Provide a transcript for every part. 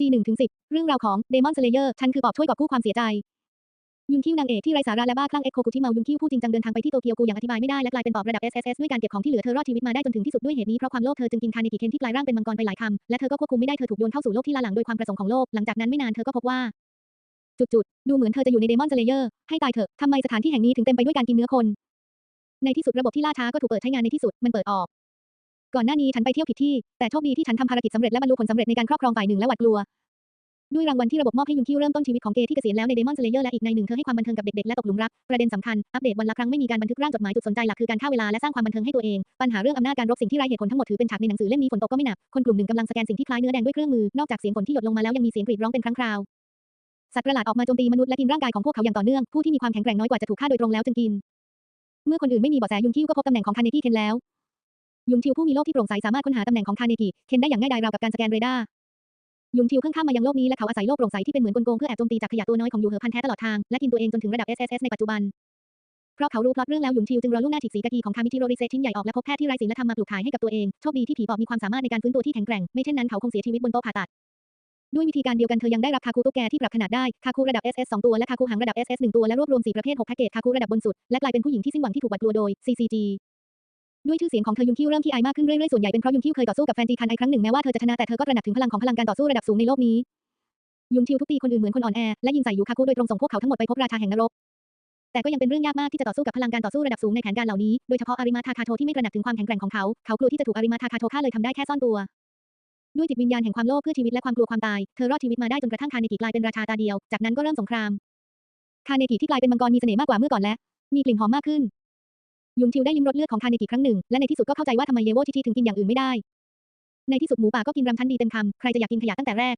G1 ถึง10 เรื่องราวของ Demon Slayer ฉันคือปอบช่วยกอบกู้ความเสียใจ ยุนคิวนางเอกที่ไร้สาระและบ้าคลั่งเอ็กโคกุที่เมายุนคิวผู้จริงจังเดินทางไปที่โตเกียวกูอย่างอธิบายไม่ได้และกลายเป็นปอบระดับ SSS ด้วยการเก็บของที่เหลือเธอรอดชีวิตมาได้จนถึงที่สุดด้วยเหตุนี้เพราะความโลภเธอจึงกินคาเนกิเคนที่กลายร่างเป็นมังกรไปหลายคำและเธอก็ควบคุมไม่ได้เธอถูกโยนเข้าสู่โลกที่ล้าหลังโดยความประสงค์ของโลกหลังจากนั้นไม่นานเธอก็พบว่าจุดๆดูเหมือนเธอจะอยู่ในเดมอนสเลเยอร์ให้ตายเถอะทำไมสถานที่แห่งนี้ถึงเต็มไปด้วยการกินเนื้อคน ในที่สุดระบบที่ล่าช้าก็ถูกเปิดใช้งานในที่สุดมันเปิดออก ก่อนหน้านี้ฉันไปเที่ยวผิดที่ แต่โชคดีที่ฉันทำภารกิจสำเร็จและบรรลุผลสำเร็จในการครอบครองฝ่ายหนึ่งและหวาดกลัว ด้วยรางวัลที่ระบบมอบให้ยุนคิวเริ่มต้นชีวิตของเกที่เกษียณแล้วในเดมอนสเลเยอร์และอีกในหนึ่งเธอให้ความบันเทิงกับเด็กๆและตกหลุมรัก ประเด็นสำคัญ อัปเดตวันละครั้งไม่มีการบันทึกร่างจดหมายจุดสนใจหลักคือการฆ่าเวลาและสร้างความบันเทิงให้ตัวเอง ปัญหาเรื่องอำนาจการรบสิ่งที่ไร้เหตุผลทั้งหมดถือเป็นฉากในหนังสือเล่มนี้ฝนตกก็ไม่หนัก คนกลุ่มหนึ่งกำลังสแกนสิ่งที่คล้ายเนื้อแดงด้วยเครื่องมือ นอกจากเสียงฝนที่หยดลงมาแล้วยังมีเสียงกรีดร้องเป็นครั้งคราว สัตว์ประหลาดออกมาโจมตีมนุษย์และกินร่างกายของพวกเขาอย่างต่อเนื่อง ผู้ที่มีความแข็งแกร่งน้อยกว่าจะถูกฆ่าโดยตรงแล้วจึงกิน เมื่อคนอื่นไม่มีเบาะแสยุนคิวก็พบตำแหน่งของคาเนกิเคนแล้ว ยุนทิวผู้มีโลกที่โปร่งใสสามารถค้นหาตำแหน่งของคาเนกิเคนได้อย่างง่ายดายราวกับการสแกนเรดาร์ยุนทิวเพิ่งข้ามมายังโลกนี้และเขาอาศัยโลกโปร่งใสที่เป็นเหมือนกลโกงเพื่อแอบโจมตีจากขยะตัวน้อยของยูเหอพันแท้ตลอดทางและกินตัวเองจนถึงระดับ SSS ในปัจจุบันเพราะเขารู้พล็อตเรื่องแล้วยุนทิวจึงรอล่วงหน้าฉีกสีกะกีของคามิจิโรริเซชิ้นใหญ่ออกและพบแพทย์ที่ไร้ศีลธรรมมาปลูกถ่ายให้กับตัวเองโชคดีที่ผีปอบมีความสามารถในการฟื้นตัวที่แข็งแกร่งไม่เช่นนั้นเขาคงเสียชีวิตบนโต๊ะผ่าตัดด้วยวิธีการเดียวกันเธอยังได้รับคาคูตุ๊กแกที่ปรับขนาดได้คาคูระดับ SS 2 ตัวและคาคูหางระดับ SS 1 ตัวและรวบรวม 4 ประเภท 6 แพ็กเกจคาคูระดับ บนสุด และกลายเป็นผู้หญิงที่สิ้นหวังที่ถูกหวาดกลัวโดย CCG ด้วยชื่อเสียงของเธอยุนคิวเริ่มขี้อายมากขึ้นเรื่อยๆส่วนใหญ่เป็นเพราะยุนคิวเคยต่อสู้กับแฟนจีคันไอครั้งหนึ่งแม้ว่าเธอจะชนะแต่เธอก็ตระหนักถึงพลังของพลังการต่อสู้ระดับสูงในโลกนี้ยุนคิวทุบตีคนอื่นเหมือนคนอ่อนแอและยิงใส่ยูคาคุโดยตรงส่งพวกเขาทั้งหมดไปพบราชาแห่งนรกแต่ก็ยังเป็นเรื่องยากมากที่จะต่อสู้กับพลังการต่อสู้ระดับสูงในแผนการเหล่านี้ โดยเฉพาะอาริมาทาคาโทที่ไม่ตระหนักถึงความแข็งแกร่งของเขา เขากลัวที่จะถูกอาริมาทาคาโทฆ่าเลยทำได้แค่ซ่อนตัว ด้วยจิตวิญญาณแห่งความโลภเพื่อชีวิตและความกลัวความตาย เธอรอดชีวิตมาได้จนกระทั่งคาเนกิกลายเป็นราชาตาเดียว จากนั้นก็เริ่มสงคราม คาเนกิที่กลายเป็นมังกรมีเสน่ห์มากกว่าเมื่อก่อนและ มีกลิ่นหอมมากขึ้น ยุนทิวได้ลิ้มรสเลือดของคาเนกิครั้งหนึ่ง และในที่สุดก็เข้าใจว่าทำไมเยโวชิชิถึงกินอย่างอื่นไม่ได้ ในที่สุดหมูป่าก็กินรำชั้นดีเต็มคำ ใครจะอยากกินขยะตั้งแต่แรก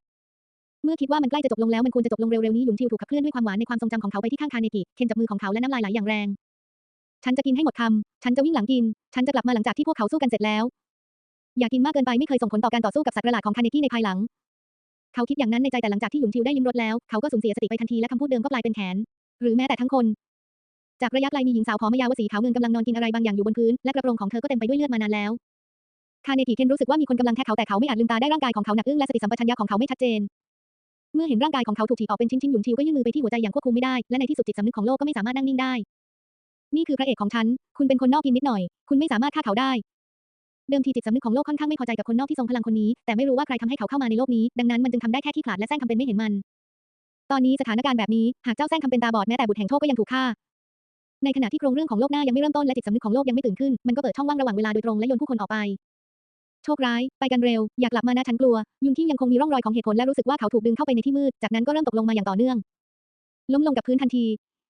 เมื่อคิดว่ามันใกล้จะจบลงแล้วมันควรจะจบลงเร็วๆนี้ยุนทิวถูกขับเคลื่อนด้วยความหวานในความทรงจำของเขาไปที่ข้างคาเนกิเคนจับมือของเขาและน้ำลายไหลอย่างแรง ฉันจะกินให้หมดคำ ฉันจะวิ่งหลังกิน ฉันจะกลับมาหลังจากที่พวกเขาสู้กันเสร็จแล้ว อย่ากินมากเกินไปไม่เคยส่งผลต่อการต่อสู้กับสัตว์ประหลาดของคาเนกิในภายหลัง เขาคิดอย่างนั้นในใจแต่หลังจากที่หยุนทิวได้ลิ้มรสแล้ว เขาก็สูญเสียสติไปทันทีและคำพูดเดิมก็กลายเป็นแขนหรือแม้แต่ทั้งคน จากระยะไกลมีหญิงสาวผอมยาวสีขาวเงินกำลังนอนกินอะไรบางอย่างอยู่บนพื้น และกระโปรงของเธอก็เต็มไปด้วยเลือดมานานแล้ว คาเนกิเคนรู้สึกว่ามีคนกำลังแทะเขาแต่เขาไม่อาจลืมตาได้ร่างกายของเขาหนักอึ้งและสติสัมปชัญญะของเขาไม่ชัดเจน เมื่อเห็นร่างกายของเขาถูกฉีกออกเป็นชิ้นๆหยุนทิวก็ยื่นมือไปที่หัวใจอย่างควบคุมไม่ได้ และในที่สุดจิตสำนึกของโลกก็ไม่สามารถนั่งนิ่งได้ นี่คือพระเอกของฉัน คุณเป็นคนนอกกินนิดหน่อย คุณไม่สามารถฆ่าเขาได้เดิมทีจิตสำนึกของโลกค่อนข้างไม่พอใจกับคนนอกที่ทรงพลังคนนี้ แต่ไม่รู้ว่าใครทำให้เขาเข้ามาในโลกนี้ ดังนั้นมันจึงทำได้แค่ขี้ขลาดและแซงทำเป็นไม่เห็นมัน ตอนนี้สถานการณ์แบบนี้ หากเจ้าแซงทำเป็นตาบอดแม้แต่บุตรแห่งโชคก็ยังถูกฆ่า ในขณะที่โครงเรื่องของโลกหน้ายังไม่เริ่มต้นและจิตสำนึกของโลกยังไม่ตื่นขึ้น มันก็เปิดช่องว่างระหว่างเวลาโดยตรงและโยนผู้คนออกไป โชคร้าย ไปกันเร็ว อยากกลับมานะฉันกลัว ยุนที่ยังคงมีร่องรอยของเหตุผลและรู้สึกว่าเขาถูกดึงเข้าไปในที่มืด จากนั้นก็เริ่มตกลงมาอย่างต่อเนื่อง ล้มลงกับพื้นทันที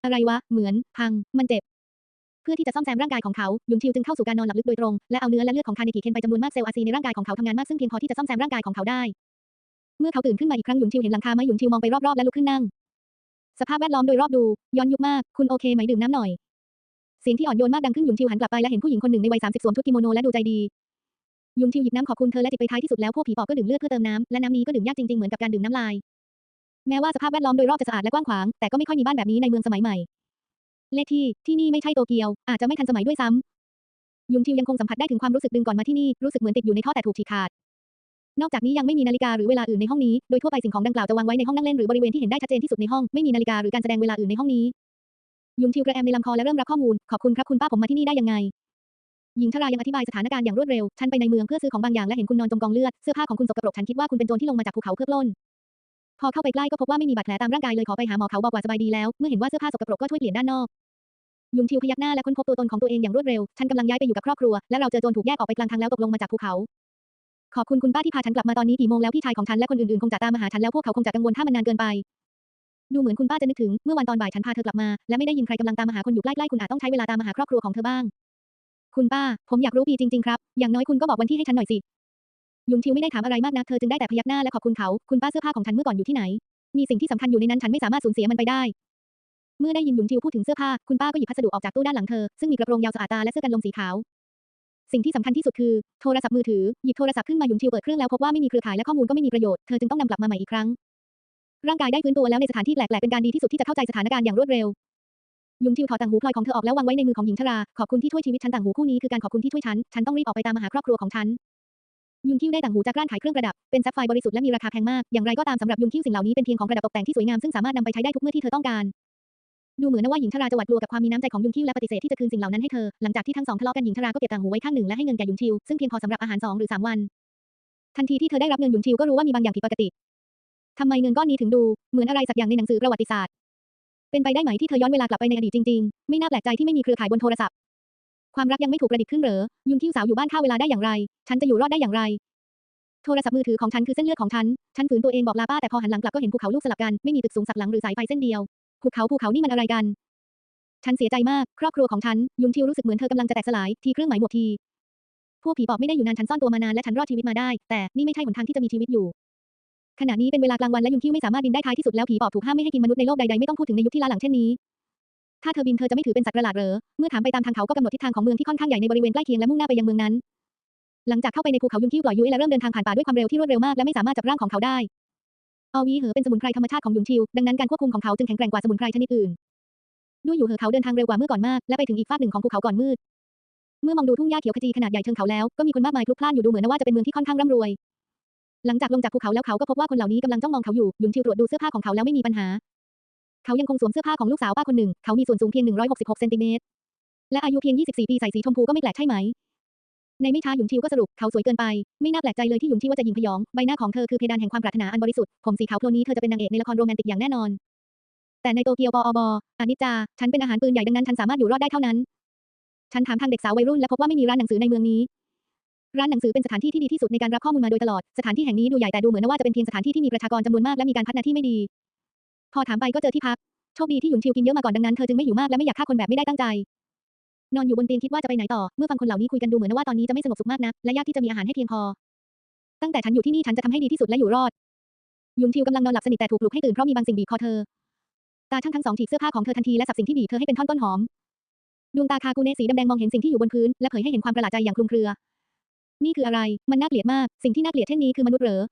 อะไรวะ เหมือน พัง มันเจ็บ เพื่อที่จะซ่อมแซมร่างกายของเขา ยุนทิวจึงเข้าสู่การนอนหลับลึกโดยตรง และเอาเนื้อและเลือดของคาเนกิเคนไปจำนวนมากเซลล์อาซีในร่างกายของเขาทำงานมากซึ่งเพียงพอที่จะซ่อมแซมร่างกายของเขาได้ เมื่อเขาตื่นขึ้นมาอีกครั้งยุนทิวเห็นหลังคาไม้ยุนทิวมองไปรอบๆและลุกขึ้นนั่ง สภาพแวดล้อมโดยรอบดู ย้อนยุคมาก คุณโอเคไหมดื่มน้ำหน่อย เสียงที่อ่อนโยนมากดังขึ้นยุนทิวหันกลับไปและเห็นผู้หญิงคนหนึ่งในวัย30สวมชุดกิโมโนและดูใจดี ยุนทิวหยิบน้ำขอบคุณเธอและจิบไปท้ายที่สุดแล้วพวกผีปอบก็ดื่มเลือดเพื่อเติมน้ำและน้ำนี้ก็ดื่มยากจริงๆเหมือนกับการดื่มน้ำลาย แม้ว่าสภาพแวดล้อมโดยรอบจะสะอาดและกว้างขวางแต่ก็ไม่ค่อยมีบ้านแบบนี้ในเมืองสมัยใหม่ เลขที่ที่นี่ไม่ใช่โตเกียว อาจจะไม่ทันสมัยด้วยซ้ำยุนทิวยังคงสัมผัสได้ถึงความรู้สึกดึงก่อนมาที่นี่รู้สึกเหมือนติดอยู่ในท่อแต่ถูกฉีกขาด นอกจากนี้ยังไม่มีนาฬิกาหรือเวลาอื่นในห้องนี้ โดยทั่วไปสิ่งของดังกล่าวจะวางไว้ในห้องนั่งเล่นหรือบริเวณที่เห็นได้ชัดเจนที่สุดในห้อง ไม่มีนาฬิกาหรือการแสดงเวลาอื่นในห้องนี้ ยุนทิวกระแอมในลำคอและเริ่มรับข้อมูล ขอบคุณครับคุณป้าผมมาที่นี่ได้ยังไง หญิงชรายังอธิบายสถานการณ์อย่างรวดเร็ว ฉันไปในเมืองเพื่อซื้อของบางอย่างและเห็นคุณนอนจมกองเลือด เสื้อผ้าของคุณสกปรก ฉันคิดว่าคุณเป็นโจรที่ลงมาจากภูเขาเพื่อปล้น พอเข้าไปใกล้ก็พบว่าไม่มีบาดแผลตามร่างกายเลยขอไปหาหมอเขาบอกว่าสบายดีแล้ว เมื่อเห็นว่าเสื้อผ้าสกปรกก็ช่วยเปลี่ยนด้านนอกยุนทิวพยักหน้าและค้นพบตัวตนของตัวเองอย่างรวดเร็ว ฉันกำลังย้ายไปอยู่กับครอบครัว และเราเจอโจรถูกแยกออกไปกลางทางแล้วตกลงมาจากภูเขา ขอบคุณคุณป้าที่พาฉันกลับมาตอนนี้กี่โมงแล้วพี่ชายของฉันและคนอื่นๆคงจะตามมาหาฉันแล้วพวกเขาคงจะกังวลถ้ามันนานเกินไป ดูเหมือนคุณป้าจะนึกถึงเมื่อวันตอนบ่ายฉันพาเธอกลับมาและไม่ได้ยินใครกำลังตามมาหาคนอยู่ใกล้ๆคุณอาจต้องใช้เวลาตามมาหาครอบครัวของเธอบ้าง คุณป้า ผมอยากรู้ปีจริงๆครับอย่างน้อยคุณก็บอกวันที่ให้ฉันหน่อยสิยุนทิวไม่ได้ถามอะไรมากนักเธอจึงได้แต่พยักหน้าและขอบคุณเขาคุณป้าเสื้อผ้าของฉันเมื่อก่อนอยู่ที่ไหน มีสิ่งที่สำคัญอยู่ในนั้นฉันไม่สามารถสูญเสียมันไปได้ เมื่อได้ยินยุนทิวพูดถึงเสื้อผ้าคุณป้าก็หยิบพัสดุออกจากตู้ด้านหลังเธอซึ่งมีกระโปรงยาวสะอาดตาและเสื้อกันลมสีขาว สิ่งที่สำคัญที่สุดคือ โทรศัพท์มือถือ หยิบโทรศัพท์ขึ้นมาหยุนทิวเปิดเครื่องแล้วพบว่าไม่มีเครือข่ายและข้อมูลก็ไม่มีประโยชน์ เธอจึงต้องนำกลับมาใหม่อีกครั้ง ร่างกายได้ฟื้นตัวแล้วในสถานที่แปลกๆเป็นการดีที่สุดที่จะเข้าใจสถานการณ์อย่างรวดเร็วยุนทิวถอดต่างหูพลอยของเธอออกแล้ววางไว้ในมือของหญิงชราขอบคุณที่ช่วยชีวิตฉันต่างหูคู่นี้คือการขอบคุณที่ช่วยฉัน ฉันต้องรีบออกไปตามมาหาครอบครัวของฉัน ยุงคิ้วได้ต่างหูจากร้านขายเครื่องประดับ เป็นแซฟไฟร์บริสุทธิ์และมีราคาแพงมาก อย่างไรก็ตามสำหรับยุงคิ้วสิ่งเหล่านี้เป็นเพียงของประดับตกแต่งที่สวยงามซึ่งสามารถนำไปใช้ได้ทุกเมื่อที่เธอต้องการ ดูเหมือนว่าหญิงชราจะหวาดกลัวกับความมีน้ำใจของยุงคิ้วและปฏิเสธที่จะคืนสิ่งเหล่านั้นให้เธอ หลังจากที่ทั้งสองทะเลาะกันหญิงชราก็เก็บต่างหูไว้ข้างหนึ่งและให้เงินแก่ยุงชิว ซึ่งเพียงพอสำหรับอาหารสองหรือสามวัน ทันทีที่เธอได้รับเงินยุงชิวก็รู้ว่ามีบางอย่างผิดปกติทำไมเงินก้อนนี้ถึงดูเหมือนอะไรสักอย่างในหนังสือประวัติศาสตร์ เป็นไปได้ไหมที่เธอย้อนเวลากลับไปในอดีตจริงๆ ไม่น่าแปลกใจที่ไม่มีเครือข่ายบนโทรศัพท์ ความรักยังไม่ถูกประดิษฐ์ขึ้นเหรอ ยุงคิ้วสาวอยู่บ้านฆ่าเวลาได้อย่างไร ฉันจะอยู่รอดได้อย่างไร โทรศัพท์มือถือของฉันคือเส้นเลือดของฉัน ฉันฝืนตัวเองบอกลาป้าแต่พอหันหลังกลับก็เห็นภูเขาลูกสลับกัน ไม่มีตึกสูงสักหลังหรือสายไฟเส้นเดียว ภูเขาภูเขานี่มันอะไรกัน ฉันเสียใจมาก ครอบครัวของฉัน ยุงทิวรู้สึกเหมือนเธอกำลังจะแตกสลาย ทีเครื่องหมายหมวกที พวกผีปอบไม่ได้อยู่นานฉันซ่อนตัวมานานและฉันรอดชีวิตมาได้ แต่นี่ไม่ใช่หนทางที่จะมีชีวิตอยู่ ขณะนี้เป็นเวลากลางวันและยุงคิ้วไม่สามารถบินได้ท้ายที่สุดแล้วผีปอบถูกห้ามไม่ให้กินมนุษย์ในโลกใดๆไม่ต้องพูดถึงในยุคที่ล้าหลังเช่นนี้ถ้าเธอบินเธอจะไม่ถือเป็นสัตว์ประหลาดเหรอ เมื่อถามไปตามทางเขาก็กำหนดทิศทางของเมืองที่ค่อนข้างใหญ่ในบริเวณใกล้เคียงและมุ่งหน้าไปยังเมืองนั้น หลังจากเข้าไปในภูเขายุงคิ้วปล่อยยุ้ยและเริ่มเดินทางผ่านป่าด้วยความเร็วที่รวดเร็วมากและไม่สามารถจับร่างของเขาได้ อวีเหอเป็นสมุนไพรธรรมชาติของยุงชิว ดังนั้นการควบคุมของเขาจึงแข็งแกร่งกว่าสมุนไพรชนิดอื่น ด้วยอยู่เหอเขาเดินทางเร็วกว่าเมื่อก่อนมาก และไปถึงอีกฟากหนึ่งของภูเขาก่อนมืด เมื่อมองดูทุ่งหญ้าเขียวขจีขนาดใหญ่เชิงเขาแล้ว ก็มีคนมากมายพลุกพล่านอยู่ดูเหมือนว่าจะเป็นเมืองที่ค่อนข้างร่ำรวย หลังจากลงจากภูเขาแล้วเขาก็พบว่าคนเหล่านี้กำลังจ้องมองเขาอยู่ยุงชิวตรวจดูเสื้อผ้าของเขาแล้วไม่มีปัญหา เขายังคงสวมเสื้อผ้าของลูกสาวป้าคนหนึ่ง เขามีส่วนสูงเพียง 166เซนติเมตร และอายุเพียง 24 ปีใส่สีชมพูก็ไม่แปลกใช่ไหม ในไม่ช้าหยุนชิวก็สรุปเขาสวยเกินไป ไม่น่าแปลกใจเลยที่หยุนชิวว่าจะหญิงพยอง ใบหน้าของเธอคือเพดานแห่งความปรารถนาอันบริสุทธิ์ ผมสีขาวโพลนนี้เธอจะเป็นนางเอกในละครโรแมนติกอย่างแน่นอน แต่ในโตเกียวปอบอนิจจา ฉันเป็นอาหารปืนใหญ่ดังนั้นฉันสามารถอยู่รอดได้เท่านั้น ฉันถามทางเด็กสาววัยรุ่นและพบว่าไม่มีร้านหนังสือในเมืองนี้ ร้านหนังสือเป็นสถานที่ที่ดีที่สุดในการรับข้อมูลมาโดยตลอด สถานที่แห่งนี้ดูใหญ่แต่ดูเหมือนว่าจะเป็นเพียงสถานที่ที่มีประชากรจำนวนมากและมีการพัฒนาที่ไม่ดี พอถามไปก็เจอที่พัก โชคดีที่หยุนชิวกินเยอะมาก่อนดังนั้นเธอจึงไม่หิวมากและไม่อยากฆ่าคนแบบไม่ได้ตั้งใจ นอนอยู่บนเตียงคิดว่าจะไปไหนต่อ เมื่อฟังคนเหล่านี้คุยกันดูเหมือนว่าตอนนี้จะไม่สงบสุขมากนะและยากที่จะมีอาหารให้เพียงพอ ตั้งแต่ฉันอยู่ที่นี่ฉันจะทำให้ดีที่สุดและอยู่รอด ยุนชิวกำลังนอนหลับสนิทแต่ถูกปลุกให้ตื่นเพราะมีบางสิ่งบีบคอเธอ ตาช่างทั้งสองถีบเสื้อผ้าของเธอทันทีและสับสิ่งที่บีบเธอให้เป็นท่อนต้นหอม ดวงตาคากูเนสีดำแดงมองเห็นสิ่งที่อยู่บนพื้นและเผยให้เห็นความประหลาดใจอย่างคลุมเครือ นี่คืออะไร มันน่าเกลียดมาก สิ่งที่น่าเกลียดเช่นนี้คือมนุษย์เหรอ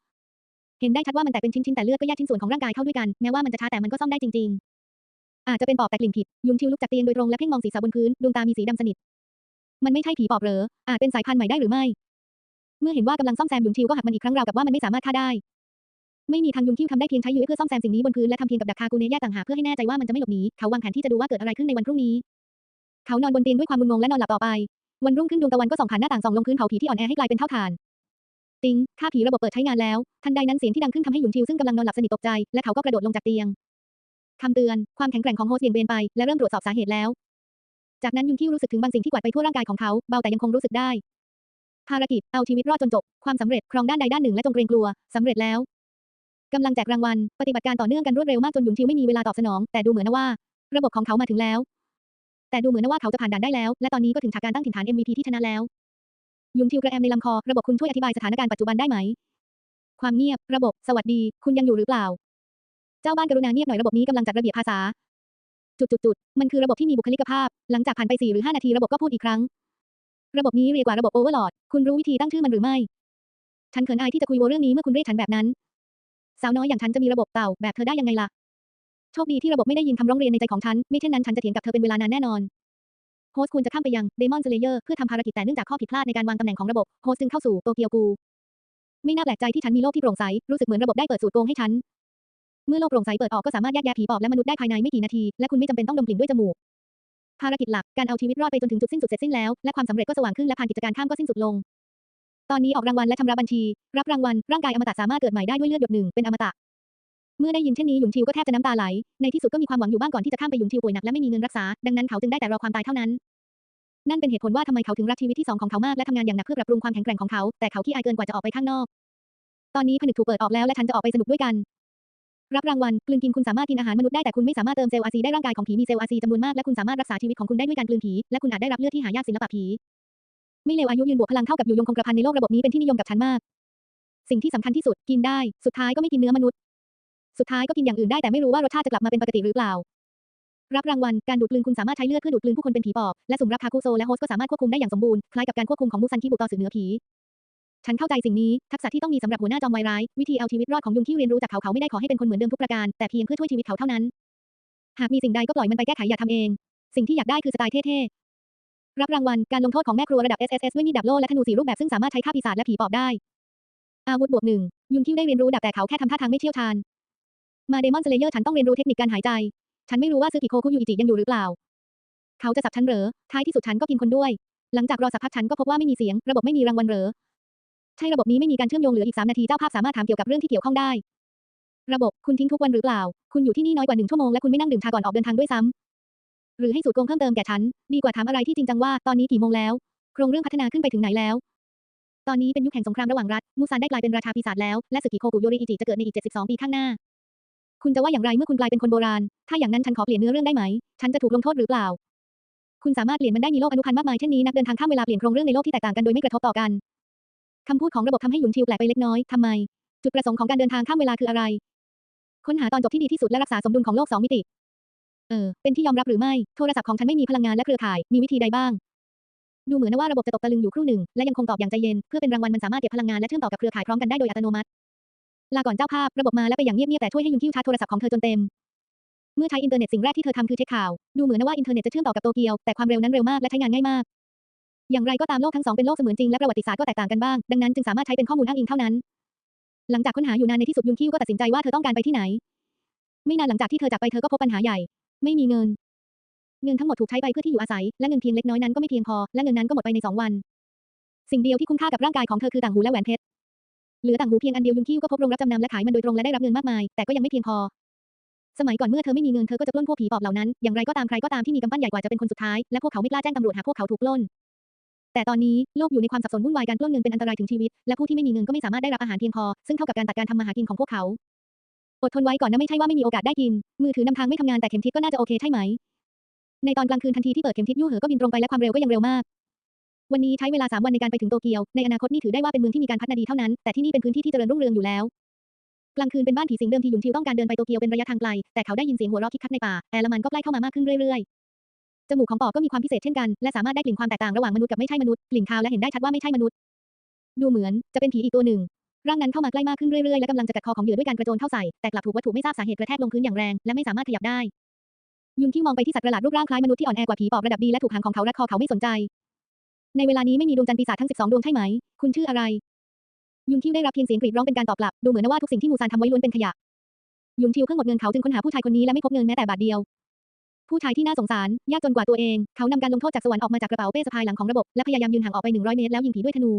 เห็นได้ชัดว่ามันแตกเป็นชิ้นๆแต่เลือดก็แยกชิ้นส่วนของร่างกายเข้าด้วยกัน แม้ว่ามันจะช้าแต่มันก็ซ่อมได้จริง ๆ อาจจะเป็นปอบแต่กลิ่นผิด ยุงทิวลุกจากเตียงโดยตรงและเพ่งมองศีรษะบนพื้น ดวงตามีสีดำสนิท มันไม่ใช่ผีปอบเหรอ อาจเป็นสายพันธุ์ใหม่ได้หรือไม่ เมื่อเห็นว่ากำลังซ่อมแซมยุงทิวก็หักมันอีกครั้งราวกับว่ามันไม่สามารถฆ่าได้ ไม่มีทางยุงทิวทำได้เพียงใช้ยุ้ยเพื่อซ่อมแซมสิ่งนี้บนพื้นและทำเพียงกับดักคากูเนแยกต่างหากเพื่อให้แน่ใจว่ามันจะไม่หลบหนี เขาวางแผนที่จะดูว่าเกิดอะไรขึ้นในวันพรุ่งนี้ เขานอนบนเตียงด้วยความมึนงงและนอนหลับต่อไป วันรุ่งขึ้นดวงตะวันก็ส่องผ่านหน้าต่างส่องลงพื้นเผาผีที่อ่อนแอให้กลายเป็นเท่าฐานติงค่าผีระบบเปิดใช้งานแล้ว ทันใดนั้นเสียงที่ดังขึ้นทำให้หยุนชิวซึ่งกำลังนอนหลับสนิทตกใจ และเขาก็กระโดดลงจากเตียง คำเตือน ความแข็งแกร่งของโฮสต์เบี่ยงเบนไป และเริ่มตรวจสอบสาเหตุแล้ว จากนั้นยุนคิวรู้สึกถึงบางสิ่งที่กวาดไปทั่วร่างกายของเขา เบาแต่ยังคงรู้สึกได้ ภารกิจ เอาชีวิตรอดจนจบ ความสำเร็จ ครองด้านใดด้านหนึ่งและจงเกรงกลัว สำเร็จแล้วกำลังแจกรางวัล ปฏิบัติการต่อเนื่องกันรวดเร็วมากจนยุนชิวไม่มีเวลาตอบสนอง แต่ดูเหมือนว่า ระบบของเขามาถึงแล้ว แต่ดูเหมือนว่าเขาจะผ่านด่านได้แล้ว และตอนนี้ก็ถึงฉากการตั้งถิ่นฐาน MVP ที่ชนะแล้ว ยุงทิวกระแอมในลำคอ ระบบคุณช่วยอธิบายสถานการณ์ปัจจุบันได้ไหม ความเงียบ ระบบ สวัสดี คุณยังอยู่หรือเปล่า เจ้าบ้านกรุณาเงียบหน่อยระบบนี้กำลังจัดระเบียบภาษา จุดจุดจุดมันคือระบบที่มีบุคลิกภาพ หลังจากผ่านไป4หรือ5นาทีระบบก็พูดอีกครั้ง ระบบนี้เรียกว่าระบบโอเวอร์โหลด คุณรู้วิธีตั้งชื่อมันหรือไม่ ฉันเขินอายที่จะคุยโวเรื่องนี้เมื่อคุณเรียกฉันแบบนั้น สาวน้อยอย่างฉันจะมีระบบเต่าแบบเธอได้ยังไงล่ะ โชคดีที่ระบบไม่ได้ยินคำร้องเรียนในใจของฉัน ไม่เช่นนั้นฉันจะเถียงกับเธอเป็นเวลานานแน่นอนโฮสต์ควรจะข้ามไปยัง Demon Slayer เพื่อทำภารกิจแต่เนื่องจากข้อผิดพลาดในการวางตำแหน่งของระบบโฮสต์จึงเข้าสู่โตเกียวกู ไม่น่าแปลกใจที่ฉันมีโลกที่โปร่งใส รู้สึกเหมือนระบบได้เปิดสูตรโกงให้ฉัน เมื่อโลกโปร่งใสเปิดออกก็สามารถแยกแยะผีปอบและมนุษย์ได้ภายในไม่กี่นาที และคุณไม่จำเป็นต้องดมกลิ่นด้วยจมูก ภารกิจหลัก การเอาชีวิตรอดไปจนถึงจุดสิ้นสุดเสร็จสิ้นแล้ว และความสำเร็จก็สว่างขึ้นและผ่านกิจการข้ามก็สิ้นสุดลง ตอนนี้ออกรางวัลและชำระบัญชี รับรางวัล ร่างกายอมตะสามารถเกิดใหม่ได้ด้วยเลือดหยดหนึ่งเป็นอมตะ เมื่อได้ยินเช่นนี้หยุนชิวก็แทบจะน้ำตาไหล ในที่สุดก็มีความหวังอยู่บ้างก่อนที่จะข้ามไปหยุนชิวป่วยหนักและไม่มีเงินรักษา ดังนั้นเขาจึงได้แต่รอความตายเท่านั้น นั่นเป็นเหตุผลว่าทำไมเขาถึงรักชีวิตที่สองของเขามากและทำงานอย่างหนักเพื่อปรับปรุงความแข็งแกร่งของเขา แต่เขาขี้อายเกินกว่าจะออกไปข้างนอกตอนนี้ผนึกถูกเปิดออกแล้วและฉันจะออกไปสนุกด้วยกัน รับรางวัล กลืนกินคุณสามารถกินอาหารมนุษย์ได้แต่คุณไม่สามารถเติมเซลล์อาซีได้ร่างกายของผีมีเซลล์อาซีจำนวนมากและคุณสามารถรักษาชีวิตของคุณได้ด้วยการกลืนผีและคุณอาจได้รับเลือดที่หายากศิลปะผี ไม่เลวอายุยืนบวกพลังเท่ากับอยู่ยงคงกระพันในโลกระบบนี้เป็นที่นิยมกับฉันมาก สิ่งที่สำคัญที่สุดกินได้ สุดท้ายก็ไม่กินเนื้อมนุษย์ สุดท้ายก็กินอย่างอื่นได้แต่ไม่รู้ว่ารสชาติจะกลับมาเป็นปกติหรือเปล่า รับรางวัลการดูดกลืนคุณสามารถใช้เลือดเพื่อดูดกลืนผู้คนเป็นผีปอบและสุ่มรับคาคุโซและโฮสก็สามารถควบคุมได้อย่างสมบูรณ์คล้ายกับการควบคุมของมูซันคิบุต่อสื่อเนือผี ฉันเข้าใจสิ่งนี้ ทักษะที่ต้องมีสำหรับหัวหน้าจอมวายร้าย วิธีเอาชีวิตรอดของยุงที่เรียนรู้จากเขาเขาไม่ได้ขอให้เป็นคนเหมือนเดิมทุกประการ แต่เพียงเพื่อช่วยชีวิตเขาเท่านั้น หากมีสิ่งใดก็ปล่อยมันไปแก้ไขอย่าทำเอง สิ่งที่อยากได้คือสไตล์เท่ๆ รับรางวัล การลงโทษของแม่ครัวระดับ SSS ด้วยมีดดับโล่และธนูสีรูปแบบซึ่งสามารถใช้ฆ่าปีศาจและผีปอบได้ อาวุธบวกหนึ่งยุนคิวได้เรียนรู้ดับแต่เขาแค่ทำท่าทางไม่เชี่ยวชาญ มาเดมอนสเลเยอร์ฉันต้องเรียนรู้เทคนิคการหายใจ ฉันไม่รู้ว่าซึกิโคคุยูอิจิยังอยู่หรือเปล่า เขาจะจับฉันเหรอ ท้ายที่สุดฉันก็กินคนด้วย หลังจากรอสักพักฉันก็พบว่าไม่มีเสียง ระบบไม่มีรางวัลเหรอ ใช่ระบบนี้ไม่มีการเชื่อมโยงเหลืออีก 3 นาทีเจ้าภาพสามารถถามเกี่ยวกับเรื่องที่เกี่ยวข้องได้ ระบบคุณทิ้งทุกวันหรือเปล่า คุณอยู่ที่นี่น้อยกว่าหนึ่งชั่วโมงและคุณไม่นั่งดื่มชาก่อนออกเดินทางด้วยซ้ำหรือให้สูตรโกงเพิ่มเติมแก่ฉัน ดีกว่าถามอะไรที่จริงจังว่าตอนนี้กี่โมงแล้ว โครงเรื่องพัฒนาขึ้นไปถึงไหนแล้ว ตอนนี้เป็นยุคแห่งสงครามระหว่างรัฐมูซานได้กลายเป็นราชาปีศาจแล้วและสึกิโคกุโยริอิจิจะเกิดในอีก 72 ปีข้างหน้า คุณจะว่าอย่างไรเมื่อคุณกลายเป็นคนโบราณ ถ้าอย่างนั้นฉันขอเปลี่ยนเนื้อเรื่องได้ไหม ฉันจะถูกลงโทษหรือเปล่าคุณสามารถเปลี่ยนมันได้มีโลกอนุพันธ์มากมายเช่นนี้นักเดินทางข้ามเวลาเปลี่ยนโครงเรื่องในโลกที่แตกต่างกันโดยไม่กระทบต่อกัน คำพูดของระบบทำให้หยุนชิวแปลกไปเล็กน้อย ทำไม จุดประสงค์ของการเดินทางข้ามเวลาคืออะไร ค้นหาตอนจบที่ดีที่สุดและรักษาสมดุลของโลกสองมิติ เออ เป็นที่ยอมรับหรือไม่ โทรศัพท์ของฉันไม่มีพลังงานและเครือข่าย มีวิธีใดบ้าง ดูเหมือนว่าระบบจะตกตะลึงอยู่ครู่หนึ่ง และยังคงตอบอย่างใจเย็น เพื่อเป็นรางวัลมันสามารถเก็บพลังงานและเชื่อมต่อกับเครือข่ายพร้อมกันได้โดยอัตโนมัติ ลาก่อนเจ้าภาพ ระบบมาและไปอย่างเงียบๆแต่ช่วยให้ยุนคิวชาร์จโทรศัพท์ของเธอจนเต็มเมื่อใช้อินเทอร์เน็ตสิ่งแรกที่เธอทำคือเช็คข่าว ดูเหมือนว่าอินเทอร์เน็ตจะเชื่อมต่อกับโตเกียว แต่ความเร็วนั้นเร็วมากและใช้งานง่ายมาก อย่างไรก็ตามโลกทั้งสองเป็นโลกเสมือนจริงและประวัติศาสตร์ก็แตกต่างกันบ้าง ดังนั้นจึงสามารถใช้เป็นข้อมูลอ้างอิงเท่านั้น หลังจากค้นหาอยู่นานในที่สุดยุนคิวก็ตัดสินใจว่าเธอต้องการไปที่ไหน ไม่นานหลังจากที่เธอจากไปเธอก็พบปัญหาใหญ่ ไม่มีเงิน เงินทั้งหมดถูกใช้ไปเพื่อที่อยู่อาศัย และเงินเพียงเล็กน้อยนั้นก็ไม่เพียงพอ และเงินนั้นก็หมดไปในสองวัน สิ่งเดียวที่คุ้มค่ากับร่างกายของเธอคือต่างหูและแหวนเพชร เหลือต่างหูเพียงอันเดียวยุนคิวก็พบโรงรับจำนำและขายมันโดยตรงและได้รับเงินมากมาย แต่ก็ยังไม่เพียงพอสมัยก่อนเมื่อเธอไม่มีเงินเธอก็จะปล้นพวกผีปอบเหล่านั้น อย่างไรก็ตามใครก็ตามที่มีกำปั้นใหญ่กว่าจะเป็นคนสุดท้าย และพวกเขาไม่กล้าแจ้งตำรวจหากพวกเขาถูกปล้น แต่ตอนนี้โลกอยู่ในความสับสนวุ่นวายการปล้นเงินเป็นอันตรายถึงชีวิต และผู้ที่ไม่มีเงินก็ไม่สามารถได้รับอาหารเพียงพอ ซึ่งเท่ากับการตัดการทำมาหากินของพวกเขาอดทนไว้ก่อนนะไม่ใช่ว่าไม่มีโอกาสได้กิน มือถือนำทางไม่ทำงานแต่เข็มทิศก็น่าจะโอเคใช่ไหม ในตอนกลางคืนทันทีที่เปิดเข็มทิศยู่เหอก็บินตรงไปและความเร็วก็ยังเร็วมาก วันนี้ใช้เวลา 3 วันในการไปถึงโตเกียว ในอนาคตนี่ถือได้ว่าเป็นเมืองที่มีการพัฒนาดีเท่านั้น แต่ที่นี่เป็นพื้นที่ที่เจริญรุ่งเรืองอยู่แล้ว กลางคืนเป็นบ้านผีสิงเดิมทีหยุนทิวต้องการเดินไปโตเกียวเป็นระยะทางไกล แต่เขาได้ยินเสียงหัวเราะคิกคักในป่า แอร์ละมันก็ใกล้เข้ามามากขึ้นเรื่อยๆ จมูกของปอบก็มีความพิเศษเช่นกัน และสามารถได้กลิ่นความแตกต่างระหว่างมนุษย์กับไม่ใช่มนุษย์กลิ่นคาวและเห็นได้ชัดว่าไม่ใช่มนุษย์ ดูเหมือนจะเป็นผีอีกตัวหนึ่ง ร่างนั้นเข้ามาใกล้มากขึ้นเรื่อยๆและกำลังจะกัดคอของเหยื่อด้วยการกระโจนเข้าใส่ แต่กลับถูกวัตถุไม่ทราบสาเหตุกระแทกลงพื้นอย่างแรงและไม่สามารถขยับได้ ยุนคิวมองไปที่สัตว์ประหลาดรูปร่างคล้ายมนุษย์ที่อ่อนแอกว่าผีปอบระดับดีและถูกหางของเขารัดคอเขาไม่สนใจ ในเวลานี้ไม่มีดวงจันทร์ปีศาจทั้ง 12 ดวงใช่ไหม คุณชื่ออะไร ยุนคิวได้รับเพียงเสียงกรีดร้องเป็นการตอบกลับ ดูเหมือนว่าทุกสิ่งที่มูซานทำไว้ล้วนเป็นขยะยุนคิวเพิ่งหมดเงินเขาจึงค้นหาผู้ชายคนนี้และไม่พบเงินแม้แต่บาทเดียว ผู้ชายที่น่าสงสาร ยากจนกว่าตัวเอง เขานำการลงโทษจากสวรรค์ออกมาจากกระเป๋าเป้สะพายหลังของระบบ และพยายามยืนห่างออกไป 100 เมตรแล้วยิงผีด้วยธนู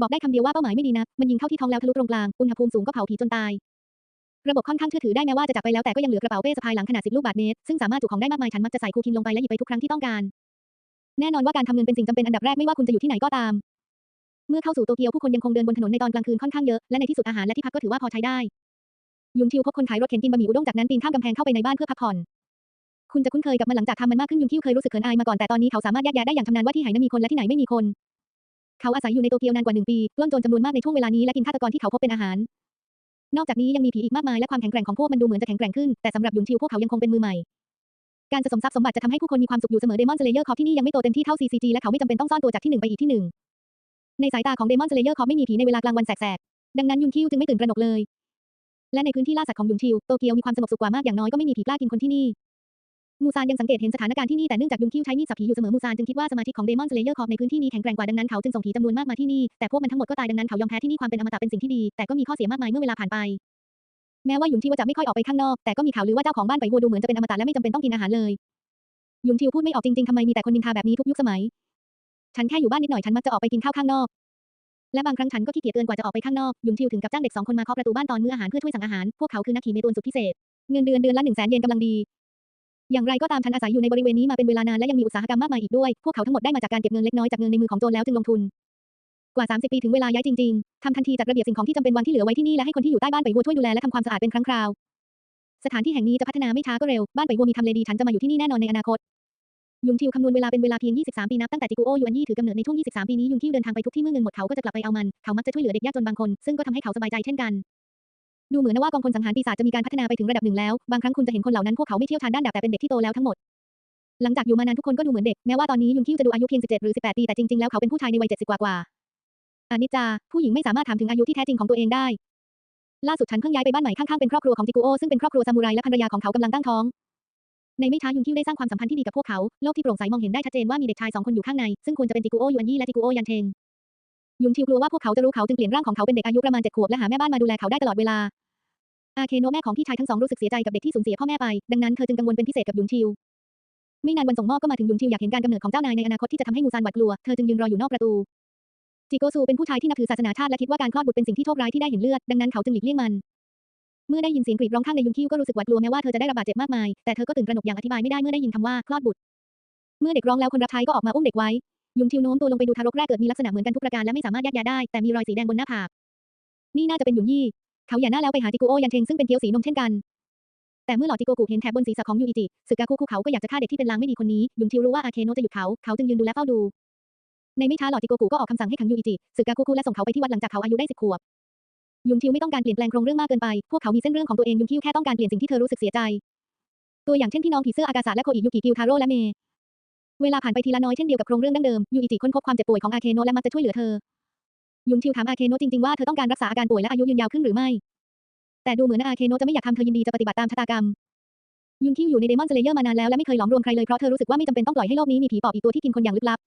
บอกได้คำเดียวว่าเป้าหมายไม่ดีนะมันยิงเข้าที่ท้องแล้วทะลุตรงกลาง อุณหภูมิสูงก็เผาผีจนตาย ระบบค่อนข้างเชื่อถือได้แม้ว่าจะจับไปแล้วแต่ก็ยังเหลือกระเป๋าเป้สะพายหลังขนาด 10 ลูกบาศก์เมตร ซึ่งสามารถจุของได้มากมายฉันมักจะใส่คูคินลงไปและหยิบไปทุกครั้งที่ต้องการ แน่นอนว่าการทำเงินเป็นสิ่งจำเป็นอันดับแรกไม่ว่าคุณจะอยู่ที่ไหนก็ตาม เมื่อเข้าสู่โตเกียวผู้คนยังคงเดินบนถนนในตอนกลางคืนค่อนข้างเยอะและในที่สุดอาหารและที่พักก็ถือว่าพอใช้ได้ยุนชิวพบคนขายรถเข็นกินบะหมี่อุด้งจากนั้นปีนข้ามกำแพงเข้าไปในบ้านเพื่อพักผ่อน คุณจะคุ้นเคยกับมันหลังจากทำมันมากขึ้นยุนคิวเคยรู้สึกเขินอายมาก่อนแต่ตอนนี้เขาสามารถแยกแยะได้อย่างชำนาญว่าที่ไหนนั้นมีคนและที่ไหนไม่มีคน เขาอาศัยอยู่ในโตเกียวนานกว่าหนึ่งปีปล้นโจรจำนวนมากในช่วงเวลานี้และกินฆาตกรที่เขาพบเป็นอาหาร นอกจากนี้ยังมีผีอีกมากมายและความแข็งแกร่งของพวกมันดูเหมือนจะแข็งแกร่งขึ้นแต่สำหรับยุนชิวพวกเขายังคงเป็นมือใหม่การสะสมทรัพย์สมบัติจะทำให้ผู้คนมีความสุขอยู่เสมอเดมอนสเลเยอร์คอที่นี่ยังไม่โตเต็มที่เท่า CCG และเขาไม่จำเป็นต้องซ่อนตัวจากที่หนึ่งไปอีกที่หนึ่งในสายตาของเดมอนสเลเยอร์คอไม่มีผีในเวลากลางวันแสกๆดังนั้นยุนคิวจึงไม่ตื่นตระหนกเลย และในพื้นที่ล่าสัตว์ของยุนชิวโตเกียวมีความสงบสุขกว่ามากอย่างน้อยก็ไม่มีผีกล้ากินคนที่นี่ มูซานยังสังเกตเห็นสถานการณ์ที่นี่แต่เนื่องจากยุนคิวใช้มีดสับผีอยู่เสมอมูซานจึงคิดว่าสมาชิกของเดมอนสเลเยอร์คอร์ในพื้นที่นี้แข็งแกร่งกว่าดังนั้นเขาจึงส่งผีจำนวนมากมาที่นี่แต่พวกมันทั้งหมดก็ตายดังนั้นเขายอมแพ้ที่นี่ความเป็นอมตะเป็นสิ่งที่ดีแต่ก็มีข้อเสียมากมายเมื่อเวลาผ่านไปแม้ว่าหยุนชิวจะไม่ค่อยออกไปข้างนอกแต่ก็มีข่าวลือว่าเจ้าของบ้านไปวัวดูเหมือนจะเป็นอมตะและไม่จำเป็นต้องกินอาหารเลยหยุนชิวพูดไม่ออกจริงๆทำไมมีแต่คนนินทาแบบนี้ทุกยุคสมัย ฉันแค่อยู่บ้านนิดหน่อยฉันมักจะออกไปกินข้าวข้างนอก และบางครั้งฉันก็ขี้เกียจเกินกว่าจะออกไปข้างนอกหยุนชิวถึงกับจ้างเด็กสองคนมาเคาะประตูบ้านตอนมื้ออาหารเพื่อช่วยสั่งอาหาร พวกเขาคือนักขี่เมตวนสุดพิเศษ เงินเดือนเดือนละหนึ่งแสนเยนกำลังดี อย่างไรก็ตามฉันอาศัยอยู่ในบริเวณนี้มาเป็นเวลานานและยังมีอุตสาหกรรมมากมายอีกด้วย พวกเขาทั้งหมดได้มาจากการเก็บเงินเล็กน้อยจากเงินในมือของโจรแล้วจึงลงทุน กว่า 30 ปีถึงเวลาย้ายจริงๆ ทำทันทีจัดระเบียบสิ่งของที่จำเป็นวางที่เหลือไว้ที่นี่และให้คนที่อยู่ใต้บ้านไปวัวช่วยดูแลและทำความสะอาดเป็นครั้งคราว สถานที่แห่งนี้จะพัฒนาไม่ช้าก็เร็ว บ้านไปวัวมีทำเลดีฉันจะมาอยู่ที่นี่แน่นอนในอนาคตยุนทิวคำนวณเวลาเป็นเวลาเพียง 23 ปีนับตั้งแต่จิกุโอยวนยี่ถือกำเนิดในช่วง 23 ปีนี้ยุนทิวเดินทางไปทุกที่เมื่อเงินหมดเขาก็จะกลับไปเอามัน เขามักจะช่วยเหลือเด็กยากจนบางคน ซึ่งก็ทำให้เขาสบายใจเช่นกัน ดูเหมือนว่ากองพลสังหารปีศาจจะมีการพัฒนาไปถึงระดับหนึ่งแล้ว บางครั้งคุณจะเห็นคนเหล่านั้นพวกเขาไม่เชี่ยวชาญด้านดาบแต่เป็นเด็กที่โตแล้วทั้งหมด หลังจากอยู่มานานทุกคนก็ดูเหมือนเด็ก แม้ว่าตอนนี้ยุนคิวจะดูอายุเพียง 17 หรือ 18 ปี แต่จริงๆ แล้วเขาเป็นผู้ชายในวัย 70 กว่ากว่าอานิจา ผู้หญิงไม่สามารถถามถึงอายุที่แท้จริงของตัวเองได้ ล่าสุดฉันเพิ่งย้ายไปบ้านใหม่ข้างๆ เป็นครอบครัวของจิกุโอซึ่งเป็นครอบครัวซามูไรและภรรยาของเขากำลังตั้งท้อง ในไม่ช้ายุนคิวได้สร้างความสัมพันธ์ที่ดีกับพวกเขา โลกที่โปร่งใสมองเห็นได้ชัดเจนว่ามีเด็กชายสองคนอยู่ข้างใน ซึ่งควรจะเป็นจิกุโอยูนยี่และจิกุโอยันเทง ยุนทิวกลัวว่าพวกเขาจะรู้เขาจึงเปลี่ยนร่างของเขาเป็นเด็กอายุประมาณเจ็ดขวบและหาแม่บ้านมาดูแลเขาได้ตลอดเวลา อาเคโนะแม่ของพี่ชายทั้งสองรู้สึกเสียใจกับเด็กที่สูญเสียพ่อแม่ไป ดังนั้นเธอจึงกังวลเป็นพิเศษกับยุนทิว ไม่นานวันส่งมอบก็มาถึงยุนทิวอยากเห็นการกำเนิดของเจ้านายในอนาคตที่จะทำให้มูซานหวาดกลัว เธอจึงยืนรออยู่นอกประตู จิโกซูเป็นผู้ชายที่นับถือศาสนาชาติและคิดว่าการคลอดบุตรเป็นสิ่งที่โชคร้ายที่ได้เห็นเลือด ดังนั้นเขาจึงหลีกเลี่ยงมัน เมื่อได้ยินเสียงกรีดร้องข้างในยุนคิวก็รู้สึกหวาดกลัวแม้ว่าเธอจะได้รับบาดเจ็บมากมาย แต่เธอก็ตื่นตระหนกอย่างอธิบายไม่ได้เมื่อได้ยินคำว่าคลอดบุตร เมื่อเด็กร้องแล้วคนรับใช้ก็ออกมาอุ้มเด็กไว้ ยุนทิวโน้มตัวลงไปดูทารกแรกเกิดมีลักษณะเหมือนกันทุกประการและไม่สามารถแยกแยะได้แต่มีรอยสีแดงบนหน้าผากนี่น่าจะเป็นยุนยี่ เขาอย่าหน้าแล้วไปหาจิโกโอยันเทงซึ่งเป็นเกียวสีนมเช่นกัน แต่เมื่อหลอดจิโกกุเห็นแถบบนศีรษะของยูอิจิสึกาคุคุเขาก็อยากจะฆ่าเด็กที่เป็นลางไม่ดีคนนี้ยุนทิวรู้ว่าอาเคโนะจะหยุดเขาเขาจึงยืนดูและเฝ้าดู ในไม่ช้าหลอดจิโกกุก็ออกคำสั่งให้ขังยูอิจิสึกาคุคุและส่งเขาไปที่วัดหลังจากเขาอายุได้สิบขวบยุนทิวไม่ต้องการเปลี่ยนแปลงโครงเรื่องมากเกินไป พวกเขามีเส้นเรื่องของตัวเองยุนทิวแค่ต้องการเปลี่ยนสิ่งที่เธอรู้สึกเสียใจ ตัวอย่างเช่นพี่น้องผีเสื้ออากาศและโคอิยุกิกิวทาโร่และเม เวลาผ่านไปทีละน้อยเช่นเดียวกับโครงเรื่องดั้งเดิม ยูอิจิค้นพบความเจ็บป่วยของอาเคโนะและมักจะช่วยเหลือเธอ ยุนทิวถามอาเคโนะจริงๆว่าเธอต้องการรักษาอาการป่วยและอายุยืนยาวขึ้นหรือไม่ แต่ดูเหมือนอาเคโนะจะไม่อยากทำเธอยินดีจะปฏิบัติตามชะตากรรม ยุนทิวอยู่ในเดมอนสเลเยอร์มานานแล้วและไม่เคยหลอมรวมใครเลยเพราะเธอรู้สึกว่าไม่จำเป็นต้องปล่อยให้โลกนี้มีผีปอบอีกตัวที่กินคนอย่างลึกลับ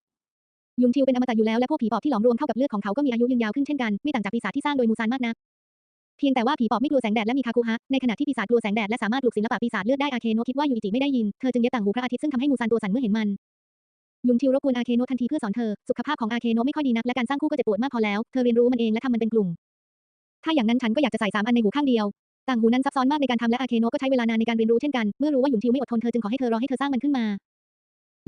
ยุนทิวเป็นอมตะอยู่แล้วและพวกผีปอบที่หลอมรวมเข้ากับเลือดของเขาก็มีอายุยืนยาวขึ้นเช่นกันไม่ต่างจากปีศาจที่สร้างโดยมูซานมากนักเพียงแต่ว่าผีปอบไม่กลัวแสงแดดและมีคาคุฮะ ในขณะที่ปีศาจกลัวแสงแดดและสามารถปลุกศิลปะปีศาจเลือดได้อาเคโนะคิดว่ายูอิจิไม่ได้ยิน เธอจึงเย็บต่างหูพระอาทิตย์ซึ่งทำให้มูซานตัวสั่นเมื่อเห็นมัน ยุนทิวรบกวนอาเคโนะทันทีเพื่อสอนเธอ สุขภาพของอาเคโนะไม่ค่อยดีนักและการสร้างคู่ก็เจ็บปวดมากพอแล้ว เธอเรียนรู้มันเองและทำมันเป็นกลุ่ม ถ้าอย่างนั้นฉันก็อยากจะใส่สามอันในหูข้างเดียว ต่างหูนั้นซับซ้อนมากในการทำและอาเคโนะก็ใช้เวลานานในการเรียนรู้เช่นกัน เมื่อรู้ว่ายุนทิวไม่อดทนเธอจึงขอให้เธอรอให้เธอสร้างมันขึ้นมา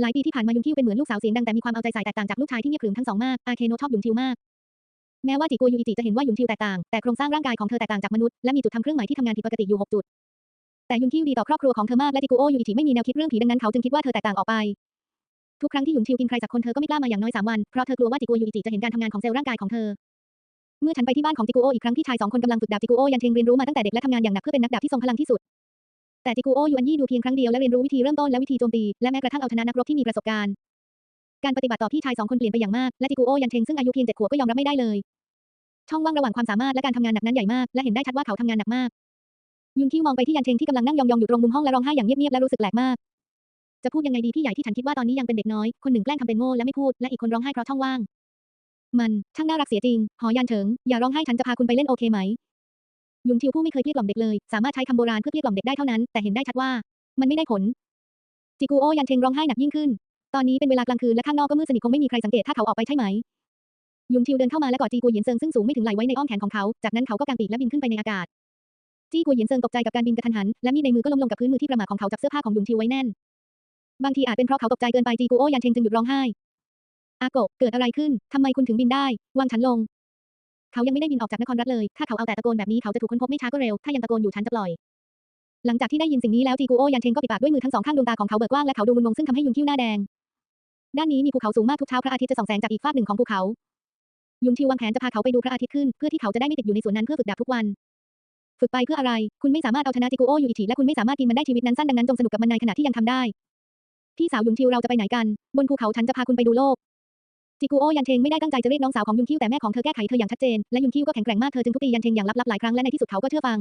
หลายปีที่ผ่านมายุนทิวเป็นเหมือนลูกสาวเสียงดังแต่มีความเอาใจใส่แตกต่างจากลูกชายที่เงียบขรึมทั้งสองมาก อาเคโนะชอบยุนทิวมากแม้ว่าจิโกยูอิจิจะเห็นว่ายุนทิวแตกต่าง แต่โครงสร้างร่างกายของเธอแตกต่างจากมนุษย์ และมีจุดทำเครื่องหมายที่ทำงานผิดปกติอยู่ 6 จุด แต่ยุนทิวดีต่อครอบครัวของเธอมากและจิโกโอยูอิจิไม่มีแนวคิดเรื่องผีดังนั้นเขาจึงคิดว่าเธอแตกต่างออกไป ทุกครั้งที่หยุนทิวกินใครสักคนเธอก็ไม่กล้ามาอย่างน้อยสามวัน เพราะเธอกลัวว่าจิกยูอิจิจะเห็นการทำงานของเซลล์ร่างกายของเธอ เมื่อฉันไปที่บ้านของจิโกโออีกครั้งพี่ชายสองคนกำลังฝึกดาบจิโกโอยันเทงเรียนรู้มาตั้งแต่เด็กและทำงานอย่างหนักเพื่อเป็นนักดาบที่ทรงพลังที่สุด แต่จิโกโอยูอันยี่ดูเพียงครั้งเดียวและเรียนรู้วิธีเริ่มต้นและวิธีโจมตีและแม้กระทั่งเอาชนะนักรบที่มีประสบการณ์ การปฏิบัติต่อพี่ชายสองคนเปลี่ยนไปอย่างมากและจิโกโอยันเทงซึ่งอายุเพียงเจ็ดขวบก็ยอมรับไม่ได้เลย ช่องว่างระหว่างความสามารถและการทำงานหนักนั้นใหญ่มากและเห็นได้ชัดว่าเขาทำงานหนักมากยุนคิวมองไปที่ยันเชงที่กำลังนั่งยองๆอยู่ตรงมุมห้องและร้องไห้อย่างเงียบๆและรู้สึกแปลกมาก จะพูดยังไงดีพี่ใหญ่ที่ฉันคิดว่าตอนนี้ยังเป็นเด็กน้อย คนหนึ่งแกล้งทำเป็นโง่และไม่พูด และอีกคนร้องไห้เพราะช่องว่าง มันช่างน่ารักเสียจริง หอยันเฉิง อย่าร้องไห้ฉันจะพาคุณไปเล่นโอเคไหม ยุนทิวผู้ไม่เคยเกลี้ยกล่อมเด็กเลย สามารถใช้คำโบราณเพื่อเกลี้ยกล่อมเด็กได้เท่านั้น แต่เห็นได้ชัดว่า มันไม่ได้ผล จิกูโอยันเชงร้องไห้หนักยิ่งขึ้น ตอนนี้เป็นเวลากลางคืนและข้างนอกก็มืดสนิทคงไม่มีใครสังเกตถ้าเขาออกไปใช่ไหม ยุนทิวเดินเข้ามาและกอดจีกัวเหยียนเซิงซึ่งสูงไม่ถึงไหลไว้ในอ้อมแขนของเขา จากนั้นเขาก็กางปีกและบินขึ้นไปในอากาศจีกัวเหยียนเซิงตกใจกับการบินกระทันหัน และมีดในมือก็ล้มลงกับพื้นมือที่ประมาทของเขาจับเสื้อผ้าของยุนทิวไว้แน่น บางทีอาจเป็นเพราะเขาตกใจเกินไปจีกัวโอยันเชงจึงหยุดร้องไห้ อาโกะเกิดอะไรขึ้น ทำไมคุณถึงบินได้ วางฉันลง เขายังไม่ได้บินออกจากนครรัฐเลย ถ้าเขาเอาแต่ตะโกนแบบนี้เขาจะถูกค้นพบไม่ช้าก็เร็ว ถ้ายังตะโกนอยู่ฉันจะปล่อย หลังจากที่ได้ยินสิ่งนี้แล้วจีกัวโอยันเชงก็ปิดปากด้วยมือทั้งสองข้างดวงตาของเขาเบิกกว้างและเขาดูมึนงงซึ่งทำให้ยุนคิ้วหน้าแดง ด้านนี้มีภูเขาสูงมากทุกเช้าพระอาทิตย์จะส่องแสงจากอีกฟากหนึ่งของภูเขา ยุนทิววางแผนจะพาเขาไปดูพระอาทิตย์ขึ้น เพื่อที่เขาจะได้ไม่ติดอยู่ในสวนนั้นเพื่อฝึกดาบทุกวันฝึกไปเพื่ออะไร คุณไม่สามารถเอาชนะจิกุโอยูอิชิและคุณไม่สามารถกินมันได้ชีวิตนั้นสั้นดังนั้นจงสนุกกับมันในขณะที่ยังทำได้ พี่สาวยุนทิวเราจะไปไหนกัน บนภูเขาฉันจะพาคุณไปดูโลก จิกุโอยันเชงไม่ได้ตั้งใจจะเรียกน้องสาวของยุนคิวแต่แม่ของเธอแก้ไขเธออย่างชัดเจน และยุนคิวก็แข็งแกร่งมากเธอจึงทุบตียันเชงอย่างลับๆหลายครั้งและในที่สุดเขาก็เชื่อฟัง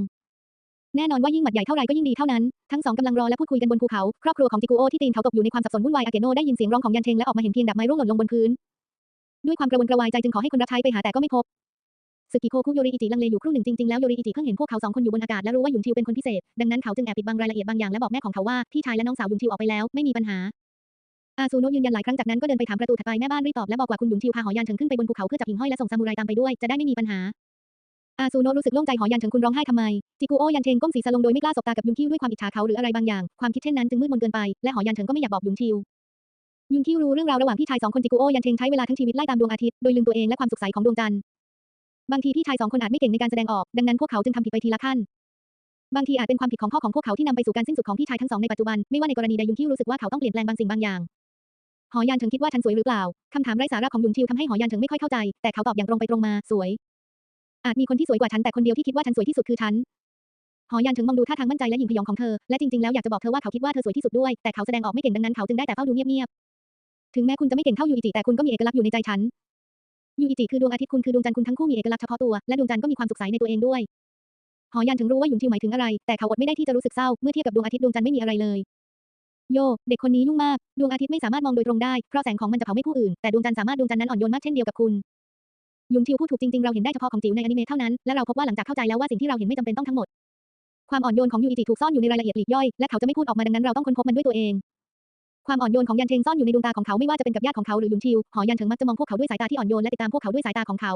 แน่นอนว่ายิ่งหมัดใหญ่เท่าไรก็ยิ่งดีเท่านั้น ทั้งสองกำลังรอและพูดคุยกันบนภูเขาครอบครัวของจิกุโอที่ตีนเขาตกอยู่ในความสับสนวุ่นวายอาเกโนได้ยินเสียงร้องของยันเชงและออกมาเห็นเพียงดาบไม้ร่วงหล่นลงบนพื้นด้วยความกระวนกระวายใจจึงขอให้คนรับใช้ไปหาแต่ก็ไม่พบ สึกิโคคุโยริอิจิลังเลอยู่ครู่หนึ่งจริงๆแล้วโยริอิจิเพิ่งเห็นพวกเขาสองคนอยู่บนอากาศและรู้ว่าหยุนทิวเป็นคนพิเศษ ดังนั้นเขาจึงแอบปิดบังรายละเอียดบางอย่างและบอกแม่ของเขาว่าพี่ชายและน้องสาวหยุนทิวออกไปแล้วไม่มีปัญหาอาซูโนะยืนยันหลายครั้งจากนั้นก็เดินไปถามประตูถัดไปแม่บ้านรีบตอบและบอกว่าคุณหยุนทิวพาหอยันเฉิงขึ้นไปบนภูเขาเพื่อจับหิ่งห้อยและส่งซามูไรตามไปด้วยจะได้ไม่มีปัญหาอาซูโนะรู้สึกโล่งใจหอยันเฉิงคุณร้องไห้ทำไม จิกุโอยันเชงก้มศีรษะลงโดยไม่กล้าสบตากับยุนคิวด้วยความอิจฉาเขาหรืออะไรบางอย่าง ความคิดเช่นนั้นจึงมืดมนเกินไปและหอยันเฉิงก็ไม่อยากบอกยุนทิว ยุนคิวรู้เรื่องราวระหว่างพี่ชายสองคนจิกุโอยันเชงใช้เวลาทั้งชีวิตไล่ตามดวงอาทิตย์โดยลืมตัวเองและความสุขใสของดวงจันทร์ บางทีพี่ชายสองคนอาจไม่เก่งในการแสดงออก ดังนั้นพวกเขาจึงทำผิดไปทีละขั้น บางทีอาจเป็นความผิดของพ่อของพวกเขาที่นำไปสู่การสิ้นสุดของพี่ชายทั้งสองในปัจจุบัน ไม่ว่าในกรณีใดยุนคิวรู้สึกว่าเขาต้องเปลี่ยนแปลงบางสิ่งบางอย่าง หอยันเฉิงคิดว่าฉันสวยหรือเปล่า คำถามไร้สาระของยุนชิวทำให้หอยันเฉิงไม่ค่อยเข้าใจ แต่เขาตอบอย่างตรงไปตรงมา สวย อาจมีคนที่สวยกว่าฉันแต่คนเดียวที่คิดว่าฉันสวยที่สุดคือฉันหอยันเฉิงมองดูท่าทางมั่นใจและหยิ่งพยองของเธอ และจริงๆ แล้วอยากจะบอกเธอว่าเขาคิดว่าเธอสวยที่สุดด้วย แต่เขาแสดงออกไม่เก่งดังนั้นเขาจึงได้แต่เฝ้าดูเงียบๆ ถึงแม้คุณจะไม่เก่งเท่ายูอิจิแต่คุณก็มีเอกลักษณ์อยู่ในใจฉัน ยูอิจิคือดวงอาทิตย์คุณคือดวงจันทร์คุณทั้งคู่มีเอกลักษณ์เฉพาะตัว และดวงจันทร์ก็มีความสุขใสในตัวเองด้วย หอยันถึงรู้ว่าหยุนทิวหมายถึงอะไร แต่เขาอดไม่ได้ที่จะรู้สึกเศร้า เมื่อเทียบกับดวงอาทิตย์ดวงจันทร์ไม่มีอะไรเลย โย เด็กคนนี้ยุ่งมาก ดวงอาทิตย์ไม่สามารถมองโดยตรงได้ เพราะแสงของมันจะเผาไม่ผู้อื่น แต่ดวงจันทร์สามารถดวงจันทร์นั้นอ่อนโยนมากเช่นเดียวกับคุณยุนชิวพูดถูกจริงๆเราเห็นได้เฉพาะของจิ๋วในอนิเมะเท่านั้น และเราพบว่าหลังจากเข้าใจแล้วว่าสิ่งที่เราเห็นไม่จำเป็นต้องทั้งหมด ความอ่อนโยนของยูอิจิถูกซ่อนอยู่ในรายละเอียดปลีกย่อย และเขาจะไม่พูดออกมาดังนั้นเราต้องค้นพบมันด้วยตัวเอง ความอ่อนโยนของยันเชงซ่อนอยู่ในดวงตาของเขาไม่ว่าจะเป็นกับญาติของเขาหรือยุนชิว หอยันเฉิงมักจะมองพวกเขาด้วยสายตาที่อ่อนโยนและติดตามพวกเขาด้วยสายตาของเขา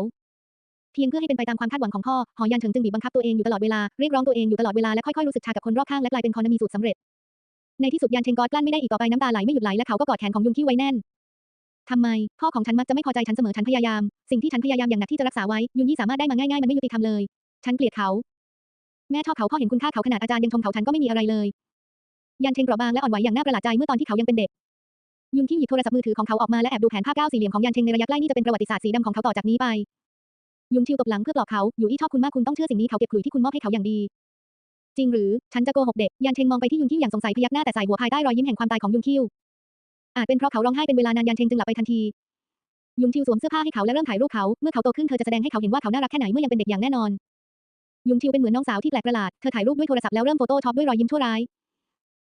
เพียงเพื่อให้เป็นไปตามความคาดหวังของพ่อ หอยันเฉิงจึงบีบบังคับตัวเองอยู่ตลอดเวลา เรียกร้องตัวเองอยู่ตลอดเวลาและค่อยๆรู้สึกชากับคนรอบข้างและกลายเป็นคอนมีสูตรสำเร็จ ในที่สุดยันเชงกอดกลั้นไม่ได้อีกต่อไปน้ำตาไหลไม่หยุดไหลและเขาก็กอดแขนของยุนคิวไว้แน่นทำไม พ่อของฉันมักจะไม่พอใจฉันเสมอฉันพยายาม สิ่งที่ฉันพยายามอย่างหนักที่จะรักษาไว้ยุนยี่สามารถได้มาง่ายๆมันไม่ยุติธรรมเลย ฉันเกลียดเขา แม่ชอบเขาพ่อเห็นคุณค่าเขาขนาดอาจารย์ยังชมเขาฉันก็ไม่มีอะไรเลย ยันเชงเปราะบางและอ่อนไหวอย่างน่าประหลาดใจเมื่อตอนที่เขายังเป็นเด็กยุนคิวหยิบโทรศัพท์มือถือของเขาออกมาและแอบดูแผนภาพก้าวสี่เหลี่ยมของยันเชงในระยะใกล้นี่จะเป็นประวัติศาสตร์สีดำของเขาต่อจากนี้ไป ยุนชิวตบหลังเพื่อปลอบเขา อยู่อี้ชอบคุณมากคุณต้องเชื่อสิ่งนี้เขาเก็บขลุ่ยที่คุณมอบให้เขาอย่างดี จริงหรือ ฉันจะโกหกเด็ก ยันเชงมองไปที่ยุนคิวอย่างสงสัยพยักหน้าแต่ใส่หัวภายใต้รอยยิ้มแห่งความตายของยุนคิว อาจเป็นเพราะเขาร้องไห้เป็นเวลานานยันเชงจึงหลับไปทันที ยุนชิวสวมเสื้อผ้าให้เขาและเริ่มถ่ายรูปเขา เมื่อเขาโตขึ้นเธอจะแสดงให้เขาเห็นว่าเขาน่ารักแค่ไหนเมื่อยังเป็นเด็กอย่างแน่นอน ยุนชิวเป็นเหมือนน้องสาวที่แปลกประหลาด เธอถ่ายรูปด้วยโทรศัพท์แล้วเริ่มโฟโต้ช็อปด้วยรอยยิ้มชั่วร้าย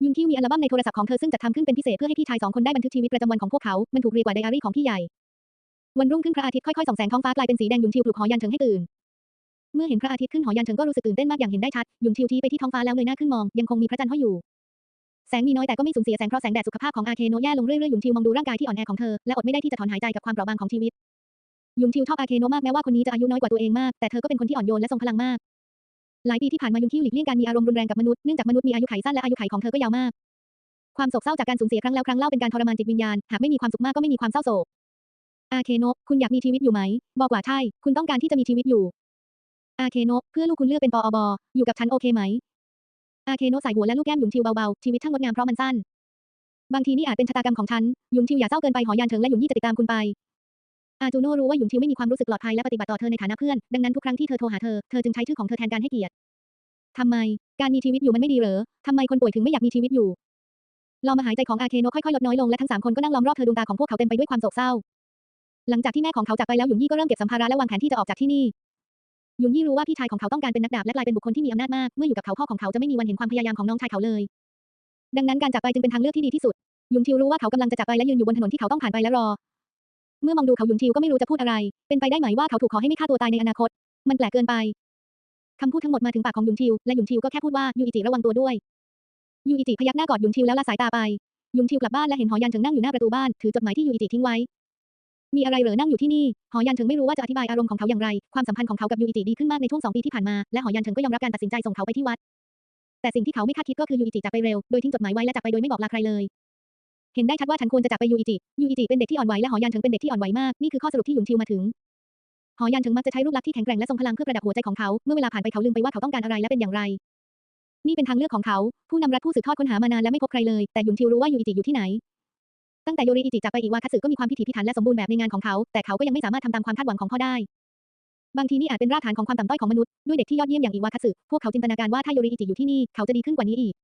ยุนคิวมีอัลบั้มในโทรศัพท์ของเธอซึ่งจัดทำขึ้นเป็นพิเศษเพื่อให้พี่ชายสองคนได้บันทึกชีวิตประจำวันของพวกเขา มันถูกเรียกว่าไดอารี่ของพี่ใหญ่ วันรุ่งขึ้นพระอาทิตย์ค่อยๆส่องแสงท้องฟ้ากลายเป็นสีแดงยุนชิวปลุกหอยันเฉิงให้ตื่น เมื่อเห็นพระอาทิตย์ขึ้นหอยันเฉิงก็รู้สึกตื่นเต้นมากอย่างเห็นได้ชัด ยุนชิวชี้ไปที่ท้องฟ้าแล้วเงยหน้าขึ้นมอง ยังคงมีพระจันทร์ห้อยอยู่ แสงมีน้อยแต่ก็ไม่สูญเสียแสงเพราะแสงแดดสุขภาพของอาเคโนแย่ลงเรื่อยๆยุนชิวมองดูร่างกายที่อ่อนแอของเธอและอดไม่ได้ที่จะถอนหายใจกับความเปราะบางของชีวิตยุนชิวชอบอาเคโนมากแม้ว่าคนนี้จะอายุน้อยกว่าตัวเองมากแต่เธอก็เป็นคนที่อ่อนโยนและทรงพลังมาก หลายปีที่ผ่านมายุนคิวหลีกเลี่ยงการมีอารมณ์รุนแรงกับมนุษย์เนื่องจากมนุษย์มีอายุขัยสั้นและอายุขัยของเธอก็ยาวมาก ความโศกเศร้าจากการสูญเสียครั้งแล้วครั้งเล่าเป็นการทรมานจิตวิญญาณ หากไม่มีความสุขมากก็ไม่มีความเศร้าโศก อาเคโนะคุณอยากมีชีวิตอยู่ไหม บอกว่าใช่ คุณต้องการที่จะมีชีวิตอยู่ อาเคโนะเพื่อลูกคุณเลือกเป็นปออบอยู่กับฉันโอเคไหม อาเคโนะใส่หัวและลูกแก้มหยุนชิวเบาๆ ชีวิตช่างงดงามเพราะมันสั้น บางทีนี่อาจเป็นชะตากรรมของฉัน หยุนชิวอย่าเศร้าเกินไปหอยันเถิงและหยุนยี่จะติดตามคุณไป อาจูโน่รู้ว่าหยุนชิวไม่มีความรู้สึกปลอดภัยและปฏิบัติต่อเธอในฐานะเพื่อน ดังนั้นทุกครั้งที่เธอโทรหาเธอ เธอจึงใช้ชื่อของเธอแทนการให้เกียรติทำไม การมีชีวิตอยู่มันไม่ดีเหรอทำไมคนป่วยถึงไม่อยากมีชีวิตอยู่ลมหายใจของอาเคโนะค่อยๆลดน้อยลงและทั้งสามคนก็นั่งล้อมรอบเธอดวงตาของพวกเขาเต็มไปด้วยความโศกเศร้า หลังจากที่แม่ของเขาจากไปแล้วหยุนยี่ก็เริ่มเก็บสัมภาระและวางแผนที่จะออกจากที่นี่หยุนยี่รู้ว่าพี่ชายของเขาต้องการเป็นนักดาบและกลายเป็นบุคคลที่มีอำนาจมาก เมื่ออยู่กับเขาพ่อของเขาจะไม่มีวันเห็นความพยายามของน้องชายเขาเลย ดังนั้นการจากไปจึงเป็นทางเลือกที่ดีที่สุด หยุนชิวรู้ว่าเขากำลังจะจากไปและยืนอยู่บนถนนที่เขาต้องผ่านไปและรอ เมื่อมองดูเขาหยุนชิวก็ไม่รู้จะพูดอะไร เป็นไปได้ไหมว่าเขาถูกขอให้ไม่ฆ่าตัวตายในอนาคต มันแปลกเกินไปคำพูดทั้งหมดมาถึงปากของหยุนชิว และหยุนชิวก็แค่พูดว่ายูอิจิระวังตัวด้วย ยูอิจิพยักหน้ากอดหยุนชิวแล้วละสายตาไปยุนชิวกลับบ้านและเห็นหอยันเถิงนั่งอยู่หน้าประตูบ้าน ถือจดหมายที่ยูอิจิทิ้งไว้ มีอะไรเหรอนั่งอยู่ที่นี่ หอยันเถิงไม่รู้ว่าจะอธิบายอารมณ์ของเขาอย่างไร ความสัมพันธ์ของเขากับยูอิจิดีขึ้นมากในช่วงสองปีที่ผ่านมา และหอยันเถิงก็ยอมรับการตัดสินใจส่งเขาไปที่วัด แต่สิ่งที่เขาไม่คาดคิดก็คือยูอิจิจากไปเร็ว โดยทิ้งจดหมายไว้และจากไปโดยไม่บอกลาใครเลย เห็นได้ชัดว่าฉันควรจะจากไปยูอิจิ ยูอิจิเป็นเด็กที่อ่อนไหวและหอยันเถิงเป็นเด็กที่อ่อนไหวมาก นี่คือข้อสรุปที่หยุนชิวมาถึง หอยันเถิงมักจะใช้รูปลักษณ์ที่แข็งแกร่งและทรงพลังเพื่อประดับหัวใจของเขา เมื่อเวลาผ่านไปเขาลืมไปว่าเขาต้องการอะไรและเป็นอย่างไร นี่เป็นทางเลือกของเขา ผู้นำรัฐผู้สืบทอดค้นหามานานและไม่พบใครเลย แต่หยุนชิวรู้ว่ายูอิจิอยู่ที่ไหน ตั้งแต่โยริอิจิจากไปอีวาคัตสึก็มีความพิถีพิถันและสมบูรณ์แบบในงานของเขา แต่เขาก็ยังไม่สามารถทำตามความคาดหวังของพ่อได้ บางทีนี่อาจเป็นรากฐานของความต่ำต้อยของมนุษย์ ด้วยเด็กที่ยอดเยี่ยมอย่างอีวาคัตสึพวกเขาจินตนาการว่าถ้าโยริอิจิอยู่ที่นี่ เขาจะดีขึ้นกว่านี้อีก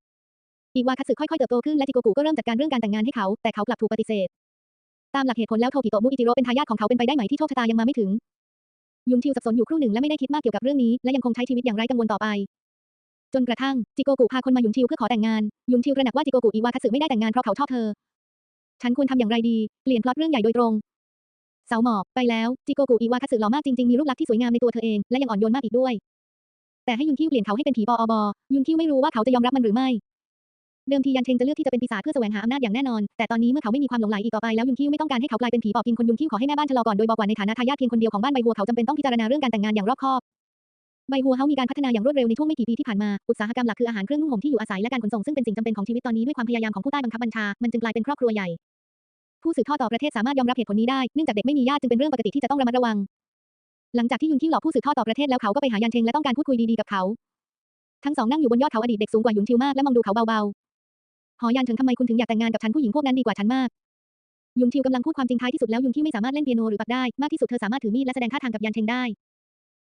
อีวาคัตสึค่อยๆเติบโตขึ้นและจิโกกุก็เริ่มจัดการเรื่องการแต่งงานให้เขา แต่เขากลับถูกปฏิเสธ ตามหลักเหตุผลแล้วโทกิโตะมุอิจิโร่เป็นทายาทของเขาเป็นไปได้ไหมที่โชคชะตายังมาไม่ถึง ยุนชิวสับสนอยู่ครู่หนึ่งและไม่ได้คิดมากเกี่ยวกับเรื่องนี้และยังคงใช้ชีวิตอย่างไร้กังวลต่อไป จนกระทั่งจิโกกุพาคนมายุนชิวเพื่อขอแต่งงาน ยุนชิวระหนักว่าจิโกกุอีวาคัตสึไม่ได้แต่งงานเพราะเขาชอบเธอ ฉันควรทำอย่างไรดี เปลี่ยนพล็อตเรื่องใหญ่โดยตรงเสาหมอบไปแล้วจิโกกุอีวาคัตสึหล่อมากจริงๆมีรูปลักษณ์ที่สวยงามในตัวเธอเองและยังอ่อนโยนมากอีกด้วยแต่ให้ยุนคิวเปลี่ยนเขาให้เป็นผีปออบยุนคิวไม่รู้ว่าเขาจะยอมรับมันหรือไม่ เดิมทียันเชงจะเลือกที่จะเป็นปีศาจเพื่อแสวงหาอำนาจอย่างแน่นอน แต่ตอนนี้เมื่อเขาไม่มีความหลงใหลอีกต่อไปแล้วยุนคิวไม่ต้องการให้เขากลายเป็นผีปอบกินคนยุนคิวขอให้แม่บ้านชะลอก่อนโดยบอกว่าในฐานะทายาทเพียงคนเดียวของบ้านใบบัวเขาจำเป็นต้องพิจารณาเรื่องการแต่งงานอย่างรอบคอบใบหัวเฮามีการพัฒนาอย่างรวดเร็วในช่วงไม่กี่ปีที่ผ่านมา อุตสาหกรรมหลักคืออาหารเครื่องนุ่งห่มที่อยู่อาศัยและการขนส่งซึ่งเป็นสิ่งจำเป็นของชีวิตตอนนี้ด้วยความพยายามของผู้ใต้บังคับบัญชา มันจึงกลายเป็นครอบครัวใหญ่ ผู้สืบทอดต่อประเทศสามารถยอมรับเหตุผลนี้ได้ เนื่องจากเด็กไม่มีญาติจึงเป็นเรื่องปกติที่จะต้องระมัดระวัง หลังจากที่ยุนคิวหลอกผู้สืบทอดต่อประเทศแล้วเขาก็ไปหายันเชงและต้องการพูดคุยดีๆกับเขา ทั้งสองนั่งอยู่บนยอดเขาอดีตเด็กสูงกว่ายุนชิวมากและมองดูเขาเบาๆ หอยันถึงทำไมคุณถึงอยากแต่งงานกับฉันผู้หญิงพวกนั้นดีกว่าฉันมากยุนชิวกำลังพูดความจริงท้ายที่สุดแล้วยุนที่ไม่สามารถเล่นเปียโนหรือปักได้มากที่สุดเธอสามารถถือมีดและแสดงท่าทางกับยันเชงได้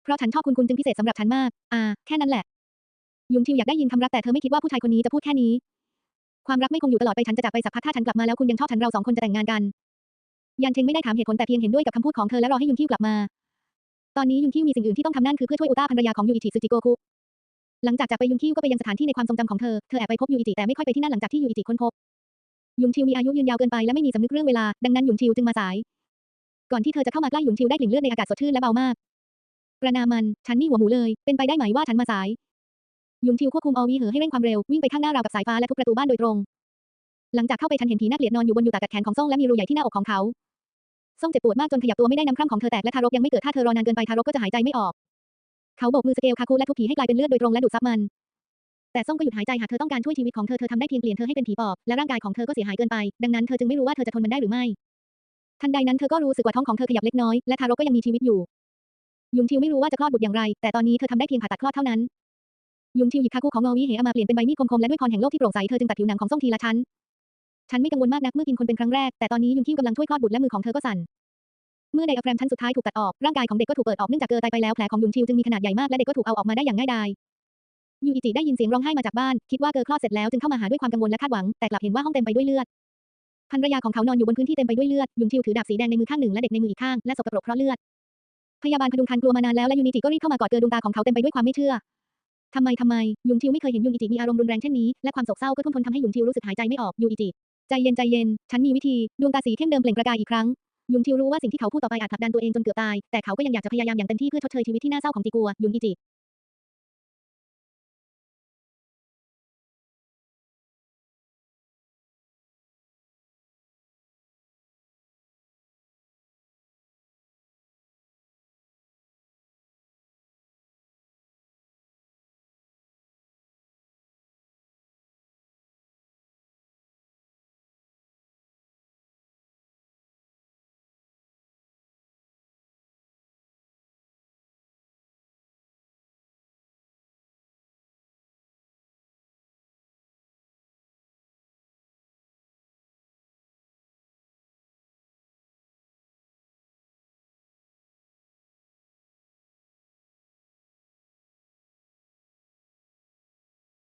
เพราะฉันชอบคุณคุณจึงพิเศษสำหรับฉันมาก อ่า แค่นั้นแหละ ยุนชิวอยากได้ยินคำรักแต่เธอไม่คิดว่าผู้ชายคนนี้จะพูดแค่นี้ ความรักไม่คงอยู่ตลอดไปฉันจะจากไปสักพักถ้าฉันกลับมาแล้วคุณยังชอบฉันเราสองคนจะแต่งงานกัน ยันเชงไม่ได้ถามเหตุผลแต่เพียงเห็นด้วยกับคำพูดของเธอและรอให้ยุนคิวกลับมา ตอนนี้ยุนคิวมีสิ่งอื่นที่ต้องทำนั่นคือเพื่อช่วยอุต้าภรรยาของยูอิจิซึจิโกคุ หลังจากจากไปยุนคิวก็ไปยังสถานที่ในความทรงจำของเธอ เธอแอบไปพบยูอิจิแต่ไม่ค่อยไปที่นั่นหลังจากที่ยูอิจิค้นพบ ยุนชิวมีอายุยืนยาวเกินไปและไม่มีสำนึกเรื่องเวลา ดังนั้นยุนชิวจึงมาสาย ก่อนที่เธอจะเข้ามาใกล้ยุนชิวได้กลิ่นเลือดในอากาศสดชื่นและเบามาก ประนามมัน ฉันนี่หัวหมูเลย เป็นไปได้ไหมว่าฉันมาสาย ยุนชิวควบคุมออวีเหอให้เร่งความเร็ววิ่งไปข้างหน้าราวกับสายฟ้าและทุบประตูบ้านโดยตรง หลังจากเข้าไปฉันเห็นผีน่าเกลียดนอนอยู่บนยูตากัดแขนของซ่งและมีรูใหญ่ที่หน้าอกของเขาซ่งเจ็บปวดมากจนขยับตัวไม่ได้น้ำคร่ำของเธอแตกและทารกยังไม่เกิดถ้าเธอรอนานเกินไปทารกก็จะหายใจไม่ออก เขาโบกมือสเกลคาคุและทุบผีให้กลายเป็นเลือดโดยตรงและดูดซับมัน แต่ซ่งก็หยุดหายใจหากเธอต้องการช่วยชีวิตของเธอเธอทำได้เพียงเปลี่ยนเธอให้เป็นผีปอบและร่างกายของเธอก็เสียหายเกินไป ดังนั้นเธอจึงไม่รู้ว่าเธอจะทนมันได้หรือไม่ ทันใดนั้นเธอก็รู้สึกว่าท้องของเธอขยับเล็กน้อยและทารกก็ยังมีชีวิตอยู่ ยุนชิวไม่รู้ว่าจะคลอดบุตรอย่างไร แต่ตอนนี้เธอทำได้เพียงผ่าตัดคลอดเท่านั้น ยุนชิวหยิบคาคุของงอวีเหอมาเปลี่ยนเป็นใบมีดคมๆและด้วยพรแห่งโลกที่โปร่งใสเธอจึงตัดผิวหนังของซ่งทีละชั้นฉันไม่กังวลมากนักเมื่อกินคนเป็นครั้งแรกแต่ตอนนี้ยุนคิวกำลังช่วยคลอดบุตรและมือของเธอก็สั่น เมื่อไดอะแฟรมชั้นสุดท้ายถูกตัดออก ร่างกายของเด็กก็ถูกเปิดออกเนื่องจากเกอตายไปแล้วแผลของยุนชิวจึงมีขนาดใหญ่มากและเด็กก็ถูกเอาออกมาได้อย่างง่ายดายยูอิจิได้ยินเสียงร้องไห้มาจากบ้านคิดว่าเกอคลอดเสร็จแล้วจึงเข้ามาหาด้วยความกังวลและคาดหวังแต่กลับเห็นว่าห้องเต็มไปด้วยเลือดภรรยาของเขานอนอยู่บนพื้นที่เต็มไปด้วยเลือดยุนชิวถือดาบสีแดงในมือข้างหนึ่งและเด็กในมืออีกข้างและสกปรกเพราะเลือดพยาบาลพดุงคันกลัวมานานแล้วและยูนิจิก็รีบเข้ามากอดเกอดวงตาของเขาเต็มไปด้วยความไม่เชื่อทำไมทำไมยุนชิวไม่เคยเห็นยุนอิจิมีอารมณ์รุนแรงเช่นนี้และความโศกเศร้าก็ท่มทนทำให้ยุนชิวรู้สึกหายใจไม่ออกยูอิจิใจเย็นใจเย็น ฉันมีวิธี ดวงตาสีเข้มเดิมเปล่งประกายอีกครั้ง ยุนทิวรู้ว่าสิ่งที่เขาพูดต่อไปอาจผลักดันตัวเองจนเกือบตาย แต่เขาก็ยังอยากจะพยายามอย่างเต็มที่เพื่อชดเชยชีวิตที่น่าเศร้าของจีกัว ยุนอีจิ